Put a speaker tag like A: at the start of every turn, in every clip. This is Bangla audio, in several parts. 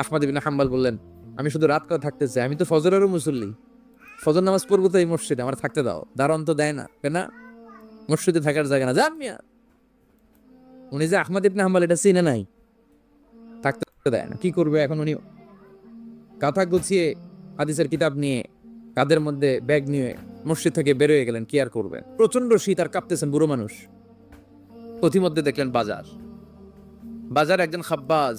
A: আহমদ ইবিন হাম্বাল বললেন, আমি শুধু রাত করে থাকতে চাই, আমি তো ফজরেরও মুসল্লি। ফজর নামাজ পড়ব তো এই মসজিদে, আমার থাকতে দাও। দারণ তো দেয় না না মসজিদে থাকার জায়গা না। যান মিয়া। উনি যে আহমদ ইবনে হাম্বাল, এটা চিনে নাই। থাকতে দেয় না। কি করবে এখন উনি? কাঁথা গুছিয়ে হাদিসের কিতাব নিয়ে কাদের মধ্যে ব্যাগ নিয়ে মসজিদ থেকে বেরোয় গেলেন, কি আর করবেন? প্রচণ্ড শীত আর কাঁপতেছেন বুড়ো মানুষ। পথিমধ্যে দেখলেন বাজার। বাজার একজন খাব্বাজ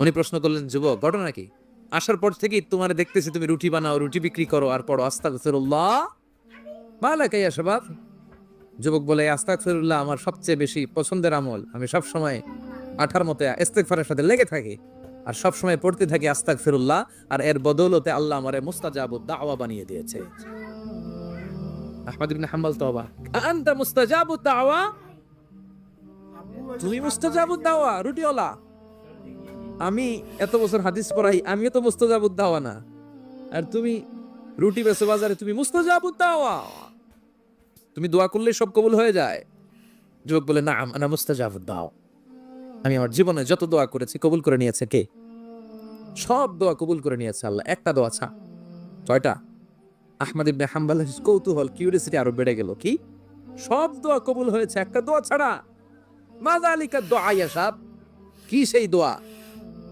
A: উনি প্রশ্ন করলেন, যুবক, ঘটনা কি? আসার পর থেকেই তোমার দেখতেছি তুমি রুটি বানাও, রুটি বিক্রি করো আর পড়ো। আস্তাক ফিরুল্লাহ মালা কাইয়া সবাব যুবক বলে আস্তাক ফিরুল্লাহ আমার সবচেয়ে বেশি পছন্দের আমল। আমি সব সময় আঠার মতে ইস্তেগফারের সাথে লেগে থাকি আর সব সময় পড়তে থাকি আস্তাক ফিরুল্লাহ আর এর বদৌলতে আল্লাহ আমারে মুস্তাজাবুদ দাওয়া বানিয়ে দিয়েছে। আহমদ ইবনে হাম্বল তো অবাক আনতা মুস্তাজাবুদ দাওয়া? তুমি মুস্তাজাবুদ দাওয়া, রুটিওয়ালা। আমি এত বছর হাদিস পড়াই, আমিও তো মুস্তাজাবুদ দাওয়া না আর তুমি রুটি বেচো বাজারে, তুমি মুস্তাজাবুদ দাওয়া তুমি দোয়া করলে সব কবুল হয়ে যায়। যুবক বলে না আনা মুস্তাজাবুদ দাও আমি আমার জীবনে যত দোয়া করেছি, কবুল করে নিয়েছে কে? সব দোয়া কবুল করে নিয়েছে আল্লাহ, একটা দোয়া ছা ছয়টা। আহমদ ইবনে হাম্বাল কৌতূহল কিউরিয়াসিটি আরও বেড়ে গেল। কি? সব দোয়া কবুল হয়েছে, একটা দোয়া ছাড়া। মাজা আলিকা দোয়া সাহ কি সেই দোয়া?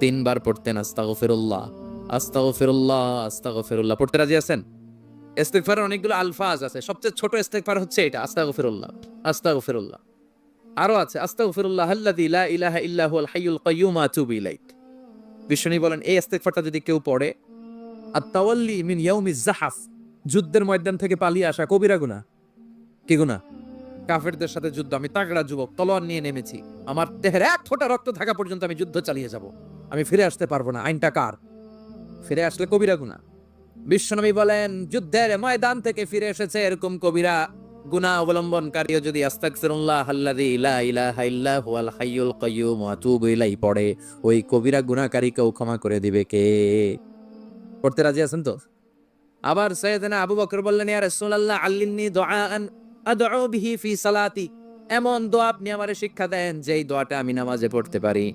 A: তিনবার পড়তেন আস্তাগফিরুল্লাহ আস্তাগফিরুল্লাহ আস্তাগফিরুল্লাহ। পড়তে রাজি আছেন? ইস্তেগফারের অনেকগুলো আলফাজ আছে। সবচেয়ে ছোট ইস্তেগফার হচ্ছে এটা, আস্তাগফিরুল্লাহ আস্তাগফিরুল্লাহ। আরও আছে, আস্তাগফিরুল্লাহ আল্লাযী লা ইলাহা ইল্লা হুয়াল হাইয়ুল কাইয়্যুম, আতুবু ইলাইক। বিশ্বনী বলেন, এই ইস্তেগফারটা যদি কেউ পড়ে, আত-তাওয়াল্লি মিন ইয়াউমি জাহাফ যুদ্ধের ময়দান থেকে পালিয়ে আসা কবিরা গুনাহ। কি গুনাহ? কাফেরদের সাথে যুদ্ধ, আমি তাগড়া যুবক, তলোয়ার নিয়ে নেমেছি। আমার দেহের এক ফোঁটা রক্ত থাকা পর্যন্ত আমি যুদ্ধ চালিয়ে যাব। আমি ফিরে আসতে পারব না। আইনটা কার? ফিরে আসলে কবিরা গুনাহ বিশ্বনবী বলেন, যুদ্ধের ময়দান থেকে ফিরে এসেছে এরকম কবিরা। গুনাহ অবলম্বনকারীও যদি আস্তাগফিরুল্লাহ আল্লাযী লা ইলাহা ইল্লা হুয়াল হাইয়ুল কাইয়্যুম ওয়া আতুবু ইলাইহি পড়ে, ওই কবিরা গুনাহকারীকেও ক্ষমা করে দিবে কে? পড়তে রাজি আছেন তো? আবার সৈয়দনা আবু বকর বললেন, ইয়া রাসূলুল্লাহ, আল্লিমনি দুআআন আদউ বিহি ফি সালাতি। এমন দোয়া আপনি আমারে শিক্ষা দেন, যেই দোয়াটা আমি নামাজে পড়তে পারি।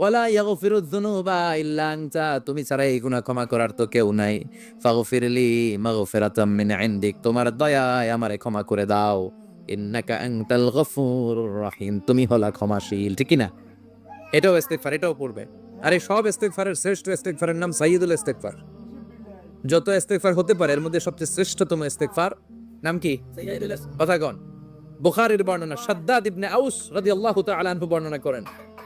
A: ওয়ালা ইয়াগফিরুয যুনুবা ইল্লা আনতা, তুমি ছাড়া এই গুনাহ ক্ষমা করার তো কেউ নাই। ফাগফিরলি মাগফিরাতাম মিন ইনদিক, তোমার দয়ায় আমারে ক্ষমা করে দাও। ইন্নাকা আনতাল গফুরুর রহিম, তুমি হলা ক্ষমাশীল, ঠিক না? এটাও ইস্তেগফার, এটাও পড়বে। আরে সব ইস্তেগফারের শ্রেষ্ঠ ইস্তেগফারের নাম সাইয়্যিদুল ইস্তেগফার। যত ইস্তেগফার হতে পারে, এর মধ্যে সবচেয়ে শ্রেষ্ঠতম ইস্তেগফার নাম কি? কথা কন। বুখারীর বর্ণনা, সাদ্দাদ ইবনে আউস রাদিয়াল্লাহু তাআলা আনহু বর্ণনা করেন।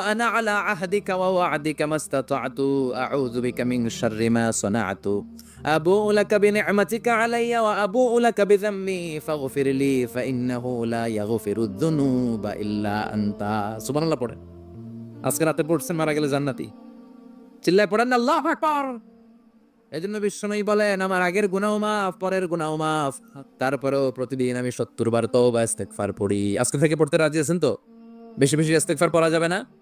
A: আনা আলা আহদিকা ওয়া ওয়া'দিকা মাস্তাতা'তু আউযু বিকা মিন শাররি মা সানা'তু আবুউ লাকা বিনি'মাতিকা আলাইয়া ওয়া আবুউ লাকা বিযাম্মি ফাগফির লি ফাইন্নাহু লা ইয়াগফিরুয যুনুবা ইল্লা আনতা সুবহানাল্লাহ পড়েন। আজকে রাতে পড়ছেন, মারা গেলে জান্নাতি। চিল্লায় পড়েন না আল্লাহ আকবার! এই জন্য বিশ্বনবী বলেন, আমার আগের গুনাও মাফ, পরের গুনাও মাফ। তারপরেও প্রতিদিন আমি সত্তর বার তো বা পড়ি। আজকে থেকে পড়তে রাজি আছেন তো? বেশি বেশি ইস্তেগফার পড়া যাবে না?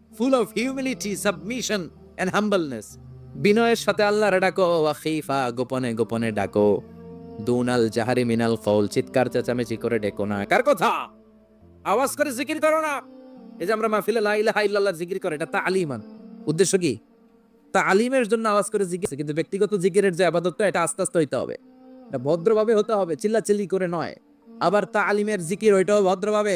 A: Full of humility submission and humbleness বিনয়ের সাথে আল্লাহর ডাকো ওয়া খীফা গোপনে গোপনে ডাকো। দুনাল জাহারি মিনাল কওল, চিৎকার চেঁচামেচি করে ডেকো না। কার কথা? আওয়াজ করে জিকির করো না। এই যে আমরা মাহফিলে লা ইলাহা ইল্লাল্লাহ জিকির করে, এটা তা তালিমান। উদ্দেশ্য কি? তালিমের জন্য আওয়াজ করে জিকির কিন্তু ব্যক্তিগত জিকিরের যে আবাদতটা, এটা আস্তে আস্তে হইতে হবে। এটা ভদ্রভাবে হতে হবে, চিল্লাচিল্লি করে নয়। আবার তালিমের জিকির, ওইটাও ভদ্রভাবে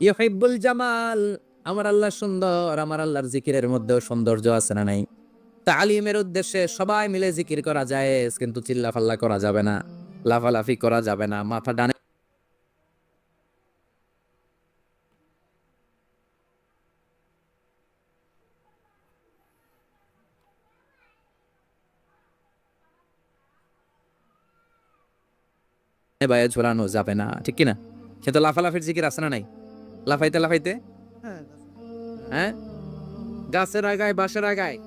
A: ইউহিব্বুল জামাল, আমার আল্লাহ সুন্দর, আমার আল্লাহর জিকিরের মধ্যেও সৌন্দর্য আছে না নাই? তালিমের উদ্দেশ্যে সবাই মিলে জিকির করা যায় কিন্তু চিল্লাফাল্লা করা যাবে না, লাফালাফি করা যাবে না, মাথা ডানে বায়ে ঝোলানো যাবে না, ঠিক কিনা? কিন্তু লাফালাফির জিকির আছে না নাই? লাফাইতে লাফাইতে? হ্যাঁ। গাছের আগায় বাসের আগায়।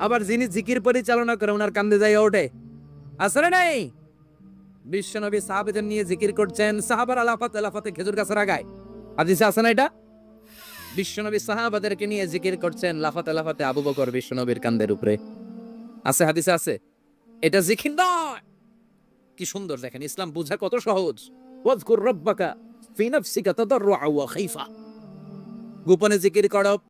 A: আবার যিনি জিকির পরিচালনা করে ওনার কান্দে যাই ওঠে। না নাই? বিশ্বনবী সাহাবেদের নিয়ে জিকির করছেন সাহাবার আলাফাত আলাফাতে খেজুর গাছের আগায়। হাদিসে আছে না এটা? বিশ্বনবী সাহাবাদেরকে নিয়ে জিকির করছেন লাফাতে লাফাতে আবু বকর বিশ্বনবীর কান্দের উপরে। আছে হাদিসে আছে? এটা জিকির নয়। কি সুন্দর দেখেন ইসলাম বুঝা কত সহজ। ওয়াজকুর রব্বাকা। ফি নাফসিকা তাদাররুআ ওয়া খাইফা গোপনে জিকির করো।